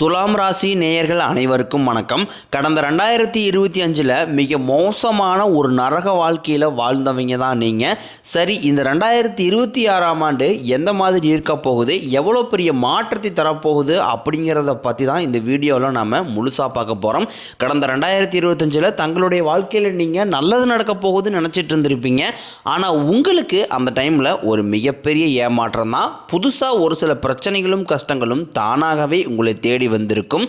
துலாம் ராசி நேயர்கள் அனைவருக்கும் வணக்கம். கடந்த ரெண்டாயிரத்தி இருபத்தி அஞ்சில் மிக மோசமான ஒரு நரக வாழ்க்கையில் வாழ்ந்தவங்க தான் நீங்கள் சரி இந்த ரெண்டாயிரத்தி இருபத்தி ஆறாம் ஆண்டு எந்த மாதிரி இருக்க போகுது? எவ்வளோ பெரிய மாற்றத்தை தரப்போகுது? அப்படிங்கிறத பற்றி தான் இந்த வீடியோவில் நம்ம முழுசாக பார்க்க போகிறோம் கடந்த ரெண்டாயிரத்தி இருபத்தஞ்சில் தங்களுடைய வாழ்க்கையில் நீங்கள் நல்லது நடக்க போகுதுன்னு நினச்சிட்டு இருந்திருப்பீங்க. ஆனால் உங்களுக்கு அந்த டைமில் ஒரு மிகப்பெரிய ஏமாற்றம் தான். புதுசாக ஒரு சில பிரச்சனைகளும் கஷ்டங்களும் தானாகவே உங்களை தேடி வந்திருக்கும்.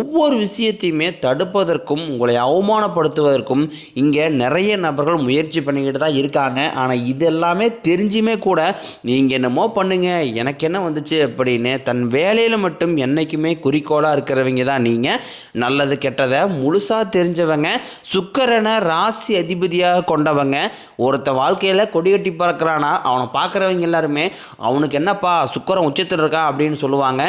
ஒவ்வொரு விஷயத்தையுமே தடுப்பதற்கும் உங்களை அவமானப்படுத்துவதற்கும் இங்கே நிறைய நபர்கள் முயற்சி பண்ணிக்கிட்டு தான் இருக்காங்க. ஆனால் இது எல்லாமே தெரிஞ்சுமே கூட நீங்கள் என்னமோ பண்ணுங்கள் எனக்கு என்ன வந்துச்சு அப்படின்னு தன் வேலையில் மட்டும் என்றைக்குமே குறிக்கோளாக இருக்கிறவங்க தான் நீங்கள் நல்லது கெட்டதை முழுசாக தெரிஞ்சவங்க சுக்கரனை ராசி அதிபதியாக கொண்டவங்க. ஒருத்த வாழ்க்கையில் கொடிகட்டி பறக்கிறானா அவனை பார்க்குறவங்க எல்லாருமே அவனுக்கு என்னப்பா சுக்கரன் உச்சத்தில் இருக்கான் அப்படின்னு சொல்லுவாங்க.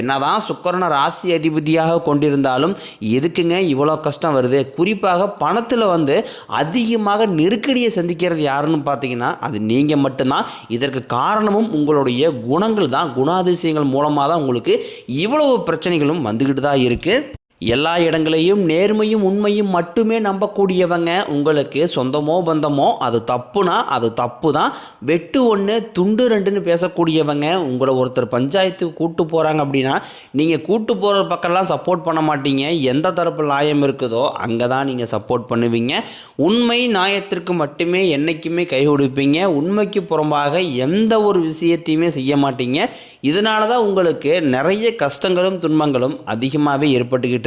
என்னதான் சுக்கரனை ராசி அதிபதியாக கொண்டிருந்தாலும் எதுக்குங்க இவ்வளோ கஷ்டம் வருது? குறிப்பாக பணத்தில் வந்து அதிகமாக நெருக்கடியை சந்திக்கிறது யாருன்னு பார்த்தீங்கன்னா அது நீங்கள் மட்டும்தான். இதற்கு காரணமும் உங்களுடைய குணங்கள் தான். குணாதிசயங்கள் மூலமாக தான் உங்களுக்கு இவ்வளவு பிரச்சனைகளும் வந்துக்கிட்டு தான் இருக்குது எல்லா இடங்களையும் நேர்மையும் உண்மையும் மட்டுமே நம்பக்கூடியவங்க உங்களுக்கு சொந்தமோ பந்தமோ அது தப்புனா அது தப்பு தான் வெட்டு ஒன்று துண்டு ரெண்டுன்னு பேசக்கூடியவங்க உங்களை ஒருத்தர் பஞ்சாயத்துக்கு கூட்டு போகிறாங்க அப்படின்னா நீங்கள் கூட்டு போகிற பக்கம்லாம் சப்போர்ட் பண்ண மாட்டீங்க. எந்த தரப்பு நியாயம் இருக்குதோ அங்கே தான் நீங்கள் சப்போர்ட் பண்ணுவீங்க. உண்மை நியாயத்திற்கு மட்டுமே என்றைக்குமே கை கொடுப்பீங்க. உண்மைக்கு புறம்பாக எந்த ஒரு விஷயத்தையுமே செய்ய மாட்டீங்க. இதனால தான் உங்களுக்கு நிறைய கஷ்டங்களும் துன்பங்களும் அதிகமாகவே ஏற்பட்டுக்கிட்டு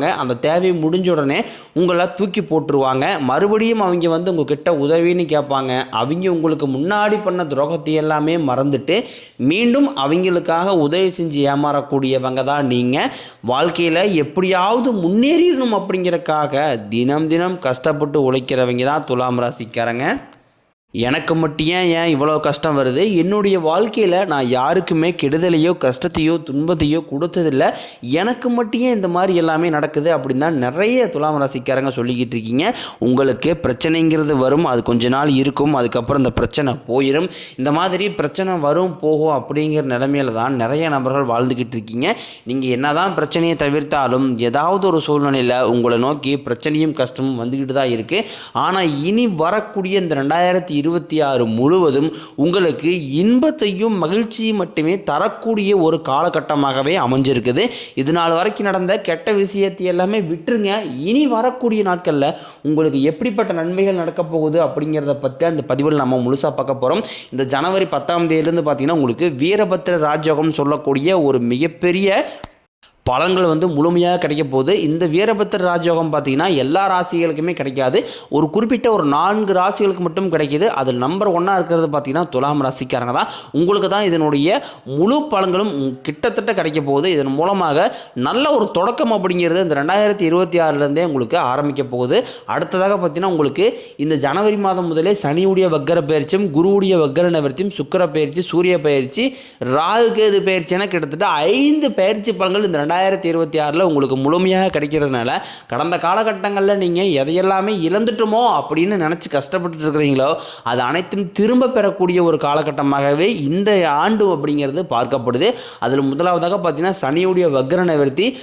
அந்த தேவை முடிஞ்ச உடனே உங்களை தூக்கி போட்டுருவாங்க. மறுபடியும் அவங்க வந்து உங்ககிட்ட உதவின்னு கேட்பாங்க. அவங்க உங்களுக்கு முன்னாடி பண்ண துரோகத்தை எல்லாமே மறந்துட்டு மீண்டும் அவங்களுக்காக உதவி செஞ்சு ஏமாறக்கூடியவங்க தான் நீங்கள் வாழ்க்கையில் எப்படியாவது முன்னேறிடணும் அப்படிங்கிறக்காக தினம் தினம் கஷ்டப்பட்டு உழைக்கிறவங்க தான் துலாம் ராசிக்காரங்க. எனக்கு மட்டும் ஏன் ஏன் இவ்வளோ கஷ்டம் வருது? என்னுடைய வாழ்க்கையில் நான் யாருக்குமே கெடுதலையோ கஷ்டத்தையோ துன்பத்தையோ கொடுத்ததில்ல. எனக்கு மட்டும் ஏன் இந்த மாதிரி எல்லாமே நடக்குது அப்படின்னு தான் நிறைய துலாம் ராசிக்காரங்க சொல்லிக்கிட்டு இருக்கீங்க. உங்களுக்கு பிரச்சனைங்கிறது வரும். அது கொஞ்ச நாள் இருக்கும். அதுக்கப்புறம் இந்த பிரச்சனை போயிடும் இந்த மாதிரி பிரச்சனை வரும் போகும் அப்படிங்கிற நிலைமையில தான் நிறைய நபர்கள் வாழ்ந்துக்கிட்டு இருக்கீங்க. நீங்கள் என்னதான் பிரச்சனையை தவிர்த்தாலும் ஏதாவது ஒரு சூழ்நிலையில் உங்களை நோக்கி பிரச்சனையும் கஷ்டமும் வந்துக்கிட்டு தான் இருக்குது ஆனால் இனி வரக்கூடிய இந்த ரெண்டாயிரத்தி இருபத்தி ஆறு முழுவதும் உங்களுக்கு இன்பத்தையும் மகிழ்ச்சியும் மட்டுமே தரக்கூடிய ஒரு காலகட்டமாகவே அமைஞ்சிருக்குது. இது நாள் வரைக்கும் நடந்த கெட்ட விஷயத்தை எல்லாமே விட்டுருங்க. இனி வரக்கூடிய நாட்களில் உங்களுக்கு எப்படிப்பட்ட நன்மைகள் நடக்க போகுது அப்படிங்கிறத பற்றி அந்த பதிவில் நம்ம முழுசாக பார்க்க போகிறோம் இந்த ஜனவரி பத்தாம் தேதியிலேருந்து பார்த்தீங்கன்னா உங்களுக்கு வீரபத்திர ராஜயோகம் சொல்லக்கூடிய ஒரு மிகப்பெரிய பலன்கள் வந்து முழுமையாக கிடைக்க போகுது. இந்த வீரபத்திர ராஜயோகம் பார்த்தீங்கன்னா எல்லா ராசிகளுக்குமே கிடைக்காது. ஒரு குறிப்பிட்ட ஒரு நான்கு ராசிகளுக்கு மட்டும் கிடைக்கிது. அதில் நம்பர் ஒன்னாக இருக்கிறது பார்த்தீங்கன்னா துலாம் ராசிக்காரங்க தான். உங்களுக்கு தான் இதனுடைய முழு பலன்களும் கிட்டத்தட்ட கிடைக்க போகுது. இதன் மூலமாக நல்ல ஒரு தொடக்கம் அப்படிங்கிறது இந்த ரெண்டாயிரத்தி இருபத்தி ஆறுலேருந்தே உங்களுக்கு ஆரம்பிக்க போகுது. அடுத்ததாக பார்த்தீங்கன்னா உங்களுக்கு இந்த ஜனவரி மாதம் முதலே சனியுடைய வக்கர பயிற்சியும் குருவுடைய வக்கர நிவர்த்தியும் சுக்கர பயிற்சி சூரிய பயிற்சி ராகு கேது பயிற்சினா கிட்டத்தட்ட ஐந்து பயிற்சி பலன்கள் இந்த ரெண்டாயிரத்தி இருபத்தி ஆறில் உங்களுக்கு முழுமையாக கிடைக்கிறதுனால கடந்த காலகட்டங்களில் நீங்கள் எதையெல்லாமே இழந்துட்டோமோ அப்படின்னு நினச்சி கஷ்டப்பட்டு இருக்கிறீங்களோ அது அனைத்தும் திரும்ப பெறக்கூடிய ஒரு காலகட்டமாகவே இந்த ஆண்டு அப்படிங்கிறது பார்க்கப்படுது. அதில் முதலாவதாக பார்த்தீங்கன்னா சனியுடைய வக்ர நிவர்த்தி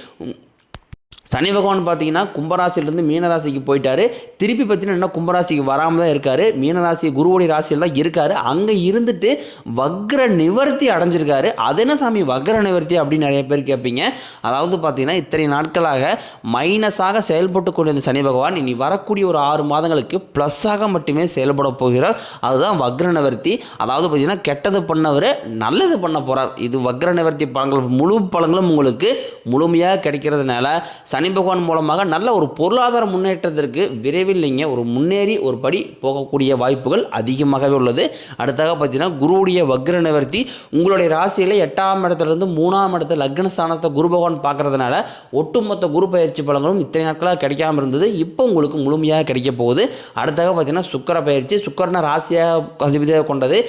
சனி பகவான் பார்த்தீங்கன்னா கும்பராசிலிருந்து மீனராசிக்கு போயிட்டாரு. திருப்பி பார்த்தீங்கன்னா இன்னும் கும்பராசிக்கு வராமல் தான் இருக்காரு. மீனராசி குருவுடைய ராசியில் தான் இருக்காரு. அங்கே இருந்துட்டு வக்ர நிவர்த்தி அடைஞ்சிருக்காரு. அது என்ன சாமி? வக்ர நிவர்த்தி அப்படின்னு நிறைய பேர் கேட்பீங்க. அதாவது பார்த்தீங்கன்னா இத்தனை நாட்களாக மைனஸாக செயல்பட்டு கொண்டிருந்த சனி பகவான் இனி வரக்கூடிய ஒரு ஆறு மாதங்களுக்கு ப்ளஸ்ஸாக மட்டுமே செயல்பட போகிறார். அதுதான் வக்ர நிவர்த்தி. அதாவது பார்த்தீங்கன்னா கெட்டது பண்ணவர் நல்லது பண்ண போகிறார் இது வக்ர நிவர்த்தி பழங்கள் முழு பழங்களும் உங்களுக்கு முழுமையாக கிடைக்கிறதுனால சனி பகவான் மூலமாக நல்ல ஒரு பொருளாதார முன்னேற்றத்திற்கு விரைவில் நீங்கள் ஒரு முன்னேறி ஒரு படி போகக்கூடிய வாய்ப்புகள் அதிகமாகவே உள்ளது. அடுத்தாக பார்த்தீங்கன்னா குருவுடைய வக்ர நிவர்த்தி உங்களுடைய ராசியில் எட்டாம் இடத்துலேருந்து மூணாம் இடத்துல லக்ன ஸ்தானத்தை குரு பகவான் பார்க்கறதுனால ஒட்டுமொத்த குரு பயிற்சி பலங்களும் இத்தனை நாட்களாக கிடைக்காம இருந்தது. இப்போ உங்களுக்கு முழுமையாக கிடைக்க போகுது. அடுத்தாக பார்த்தீங்கன்னா சுக்கர பயிற்சி சுக்கரனை ராசியாக அதிபதியாக கொண்டது.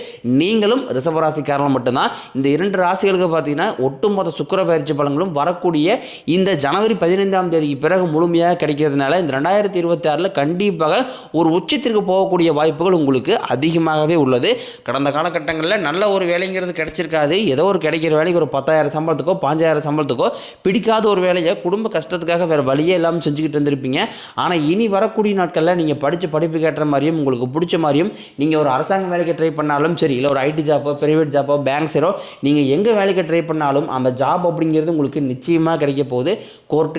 நீங்களும் ரிஷப ராசிக்காரர்கள் மட்டும்தான். இந்த இரண்டு ராசிகளுக்கு பார்த்தீங்கன்னா ஒட்டுமொத்த சுக்கர பயிற்சி பலங்களும் வரக்கூடிய இந்த ஜனவரி பதினைந்தாம் தேதிக்கு பிறகு முழுமையாக கிடைக்கிறதுனால இந்த ரெண்டாயிரத்தி இருபத்தி ஆறில் கண்டிப்பாக ஒரு உச்சத்திற்கு போகக்கூடிய வாய்ப்புகள் உங்களுக்கு அதிகமாகவே உள்ளது. கடந்த காலகட்டங்களில் நல்ல ஒரு வேலைங்கிறது கிடைச்சிருக்காது. ஏதோ ஒரு கிடைக்கிற வேலைக்கு ஒரு பத்தாயிரம் சம்பளத்துக்கோ பாஞ்சாயிரம் சம்பளத்துக்கோ பிடிக்காத ஒரு வேலையை குடும்ப கஷ்டத்துக்காக வேறு வழியே இல்லாமல் செஞ்சுக்கிட்டு இருந்திருப்பீங்க. ஆனால் இனி வரக்கூடிய நாட்களில் நீங்கள் படித்த படிப்புக்கு ஏற்ற மாதிரியும் உங்களுக்கு பிடிச்ச மாதிரியும் நீங்கள் ஒரு அரசாங்க வேலைக்கு ட்ரை பண்ணாலும் சரி இல்லை ஒரு ஐடி ஜாப்போ ப்ரைவேட் ஜாப்போ பேங்க் சேரோ நீங்கள் எங்கே வேலைக்கு ட்ரை பண்ணாலும் அந்த ஜாப் அப்படிங்கிறது உங்களுக்கு நிச்சயமாக கிடைக்க போகுது. கோர்ட்டு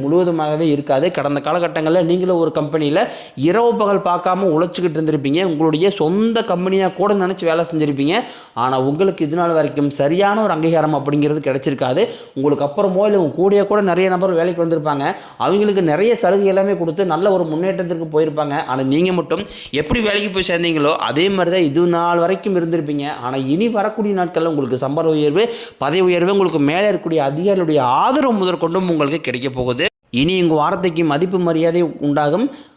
முழுவதுமாகவே இருக்காது. கடந்த காலகட்டங்களில் நீங்களும் ஒரு கம்பெனியில் இரவு பகல் பார்க்காம உழைச்சிக்கிட்டு இருந்திருப்பீங்க. உங்களுடைய சொந்த கம்பெனியாக கூட நினச்சி வேலை செஞ்சுருப்பீங்க. ஆனால் உங்களுக்கு இது நாள் வரைக்கும் சரியான ஒரு அங்கீகாரம் அப்படிங்கிறது கிடைச்சிருக்காது. உங்களுக்கு அப்புறமோ இல்லை உங்க கூடயே கூட நிறைய நபர் வேலைக்கு வந்திருப்பாங்க. அவங்களுக்கு நிறைய சலுகை எல்லாமே கொடுத்து நல்ல ஒரு முன்னேற்றத்திற்கு போயிருப்பாங்க. ஆனால் நீங்கள் மட்டும் எப்படி வேலைக்கு போய் சேர்ந்தீங்களோ அதே மாதிரி தான் இது நாள் வரைக்கும் இருந்திருப்பீங்க. ஆனால் இனி வரக்கூடிய நாட்களில் உங்களுக்கு சம்பள உயர்வு பதவி உயர்வு உங்களுக்கு மேலே இருக்கக்கூடிய அதிகாரிகளுடைய ஆதரவு முதற்கொண்டும் உங்களுக்கு கிடைக்க போகுது. இனி இங்கு வார்த்தைக்கு மதிப்பு மரியாதை உண்டாகும்.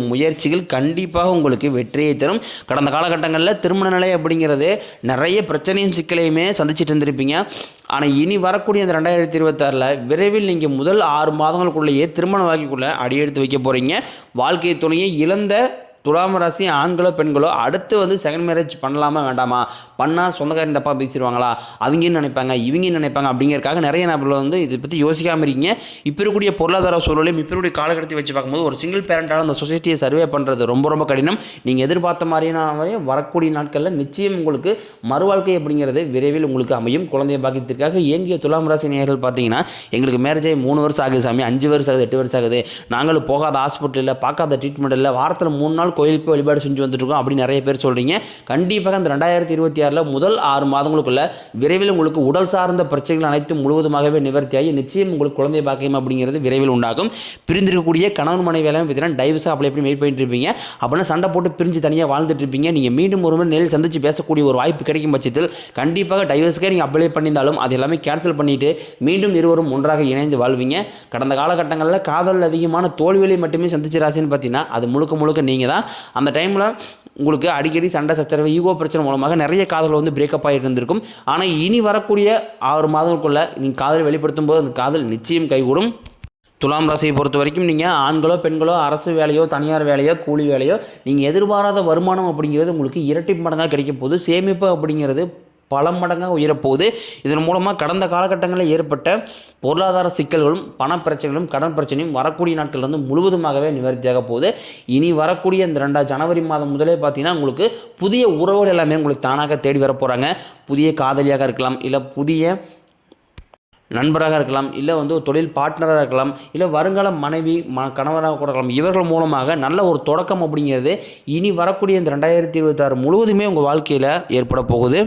முயற்சிகள் கண்டிப்பாக உங்களுக்கு வெற்றியை தரும். கடந்த காலகட்டங்களில் திருமண நிலை அப்படிங்கிறது நிறைய பிரச்சனையும் சிக்கலையுமே சந்திச்சிட்டு இருந்திருப்பீங்க. ஆனால் இனி வரக்கூடிய அந்த ரெண்டாயிரத்தி இருபத்தாறில் விரைவில் நீங்கள் முதல் ஆறு மாதங்களுக்குள்ளேயே திருமண வாழ்க்கைக்குள்ளே அடியெடுத்து வைக்க போகிறீங்க வாழ்க்கை துணையை இழந்த துலாம் ராசி ஆண்களோ பெண்களோ அடுத்து வந்து செகண்ட் மேரேஜ் பண்ணலாமா வேண்டாமா? பண்ணால் சொந்தக்காரன் தப்பாக பேசிடுவாங்களா? அவங்க நினைப்பாங்க? இவங்க நினைப்பாங்க? அப்படிங்கிறதுக்காக நிறைய நபர்கள் வந்து இதை பற்றி யோசிக்காமல் இருக்கீங்க. இப்போ இருக்கக்கூடிய பொருளாதார சூழலையும் இப்போ இருக்கக்கூடிய காலகட்டத்தை வச்சு பார்க்கும்போது ஒரு சிங்கிள் பேரண்டால் அந்த சொசைட்டியை சர்வே பண்ணுறது ரொம்ப ரொம்ப கடினம். நீங்கள் எதிர்பார்த்த மாதிரியான வரக்கூடிய நாட்களில் நிச்சயம் உங்களுக்கு மறுவாழ்க்கை அப்படிங்கிறது விரைவில் உங்களுக்கு அமையும். குழந்தைய பாக்கியத்திற்காக இயங்கிய துலாம் ராசி நேயர்கள் பார்த்தீங்கன்னா எங்களுக்கு மேரேஜ் ஆகி மூணு வருஷம் ஆகுது சாமி. அஞ்சு வருஷம் ஆகுது எட்டு வருஷம் ஆகுது. நாங்களும் போகாத ஹாஸ்பிட்டலில் பார்க்காத ட்ரீட்மெண்ட் இல்லை வாரத்தில் மூணு நாள் கோயிலுக்கு போய் வழிபாடு செஞ்சு வந்துட்டுருக்கோம் அப்படின்னு நிறைய பேர் சொல்கிறீங்க கண்டிப்பாக அந்த ரெண்டாயிரத்தி இருபத்தி ஆறில் முதல் ஆறு மாதங்களுக்குள்ள விரைவில் உங்களுக்கு உடல் சார்ந்த பிரச்சனைகள் அனைத்தும் முழுவதுமாகவே நிவர்த்தியாகி நிச்சயம் உங்களுக்கு குழந்தை பாக்கியம் அப்படிங்கிறது விரைவில் உண்டாகும். பிரிந்திருக்கக்கூடிய கணவன் மனைவி எல்லாமே பார்த்தீங்கன்னா டைவர்ஸாக அப்படி எப்படி வெயிட் பண்ணிட்டு இருப்பீங்க. அப்படின்னா சண்டை போட்டு பிரிஞ்சு தனியாக வாழ்ந்துட்டு இருப்பீங்க. நீங்கள் மீண்டும் ஒரு முறை நேரில் சந்திச்சு பேசக்கூடிய ஒரு வாய்ப்பு கிடைக்கும் பட்சத்தில் கண்டிப்பாக டைவர்ஸ்க்கே நீங்கள் அப்ளை பண்ணியிருந்தாலும் அது எல்லாமே கேன்சல் பண்ணிவிட்டு மீண்டும் இருவரும் ஒன்றாக இணைந்து வாழ்வீங்க. கடந்த காலகட்டங்களில் காதல் அதிகமான தோல்விகளை மட்டுமே சந்திச்ச ராசின்னு பார்த்தீங்கன்னா அது முழுக்க முழுக்க நீங்கள் தான் அந்த டைமில் உங்களுக்கு அடிக்கடி சண்டை சச்சரவு ஈகோ பிரச்சனை மூலமாக நிறைய காதல் வந்து பிரேக்கப் ஆகிட்டு இருந்திருக்கும். ஆனால் இனி வரக்கூடிய ஆறு மாதங்களுக்குள்ளே நீங்கள் காதலை வெளிப்படுத்தும் போது அந்த காதல் நிச்சயம் கைகூடும். துலாம் ராசியை பொறுத்த வரைக்கும் நீங்கள் ஆண்களோ பெண்களோ அரசு வேலையோ தனியார் வேலையோ கூலி வேலையோ நீங்கள் எதிர்பாராத வருமானம் அப்படிங்கிறது உங்களுக்கு இரட்டி மடங்காக கிடைக்கும் போது சேமிப்பு அப்படிங்கிறது பல மடங்காக உயரப்போகுது. இதன் மூலமாக கடந்த காலகட்டங்களில் ஏற்பட்ட பொருளாதார சிக்கல்களும் பண பிரச்சனைகளும் கடன் பிரச்சனையும் வரக்கூடிய நாட்கள் வந்து முழுவதுமாகவே நிவர்த்தியாக போகுது. இனி வரக்கூடிய இந்த ரெண்டாவது ஜனவரி மாதம் முதலே பார்த்தீங்கன்னா உங்களுக்கு புதிய உறவுகள் எல்லாமே உங்களுக்கு தானாக தேடி வர போகிறாங்க புதிய காதலியாக இருக்கலாம் இல்லை புதிய நண்பராக இருக்கலாம் இல்லை வந்து ஒரு தொழில் பார்ட்னராக இருக்கலாம் இல்லை வருங்கால மனைவி ம கணவராக கூட இருக்கலாம். இவர்கள் மூலமாக நல்ல ஒரு தொடக்கம் அப்படிங்கிறது இனி வரக்கூடிய இந்த ரெண்டாயிரத்தி இருபத்தாறு முழுவதுமே உங்கள் வாழ்க்கையில் ஏற்பட போகுது.